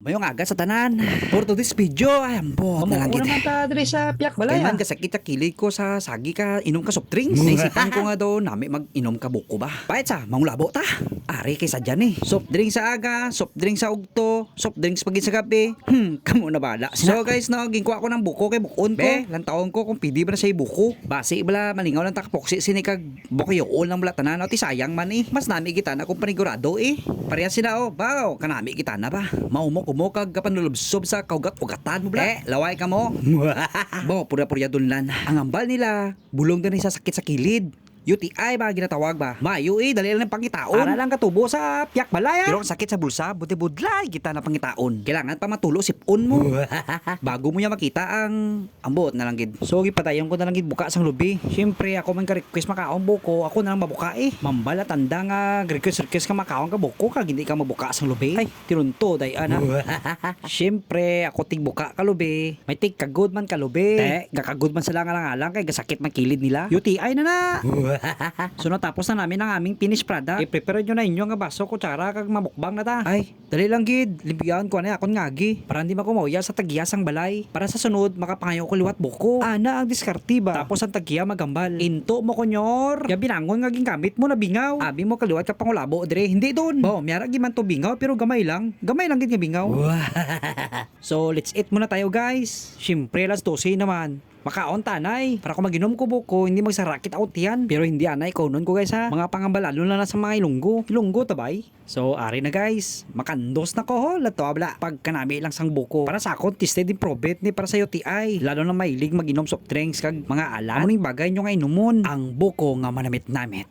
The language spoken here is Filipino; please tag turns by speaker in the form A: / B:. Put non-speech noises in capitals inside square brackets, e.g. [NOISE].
A: Mayong aga sa tanan. For to this video, ay ambot na lang gid.
B: naman ta sa piyak balay.
A: man kasakit sa kilid ko sa sagi ka inom ka soft drinks. Naisipan ko nga daw nami mag-inom ka buko ba. Pait sa mangulabo ta. Ari kay sadya ni. Soft drinks sa aga, soft drinks sa ugto, soft drinks pagin sa gabi. Hmm, [LAUGHS] kamo na bala. So guys, no, ginkuha ko ng buko kay bukon ko.
B: Be.
A: Lantaon ko kung pidi ba na siya buko. Basi bala malingaw lang takapoksi sini kag bukiyool ng bala tanan. Ti sayang man eh. Mas nami kita na kung panigurado eh. Pareha sila oh. Bao, kanami kita na ba. Maumok umokag kapanulubsob sa kaugat-ugatan mo bla. Eh, laway ka mo. [LAUGHS] Bo, pura-pura dunlan. Ang ambal nila, bulong din sa sakit sa kilid. UTI ba ginatawag ba? Mayo eh, dali lang ng pangitaon.
B: Para lang katubo sa piyak balay. ah.
A: Pero ang sakit sa bulsa, buti-budlay kita na pangitaon. Kailangan pa matulo sipon mo. [LAUGHS] Bago mo niya makita ang ambot na lang gid.
B: So gipatayon ko na lang gid buka sang lubi. Syempre ako man ka request makaon buko, ako na lang mabuka eh. Mambala tanda nga request request ka makaon ka buko kag hindi ka mabuka sang lubi. Ay, tirunto day ana. [LAUGHS] Syempre ako tig buka ka lubi. May tig kagod man ka lubi. Te, gakagod man sila nga lang alang kay gasakit man kilid nila. UTI na na. [LAUGHS] [LAUGHS] so natapos na namin ang aming finished product. I-prepare nyo na inyo nga baso, kutsara kag mamukbang na ta. Ay, dali lang gid. Limpigaan ko na akon ngagi. Para hindi makumoya sa tagiyasang balay. Para sa sunod, makapangayo ko liwat buko. Ana ang diskartiba. Tapos ang tagiya magambal. Into mo konyor. Ya binangon nga gingamit mo na bingaw. Abi mo kaliwat ka pangulabo dire. Hindi doon. Bo, miyara giman to bingaw pero gamay lang. Gamay lang gid nga bingaw. [LAUGHS] so, let's eat muna tayo guys. Siyempre, las 12 naman. Makaon tanay. Para kung maginom ko buko, hindi magsarakit out yan. Pero hindi anay ko nun ko guys ha. Mga pangambal lalo na sa mga ilunggo. Ilunggo tabay. So, ari na guys. Makandos na ko ho. Lato abla. Pag kanami lang sang buko. Para sa akon, tested din probet ni para sa UTI. Lalo na mailig maginom soft drinks kag mga alam. Ano bagay nyo nga inumon? Ang buko nga manamit-namit.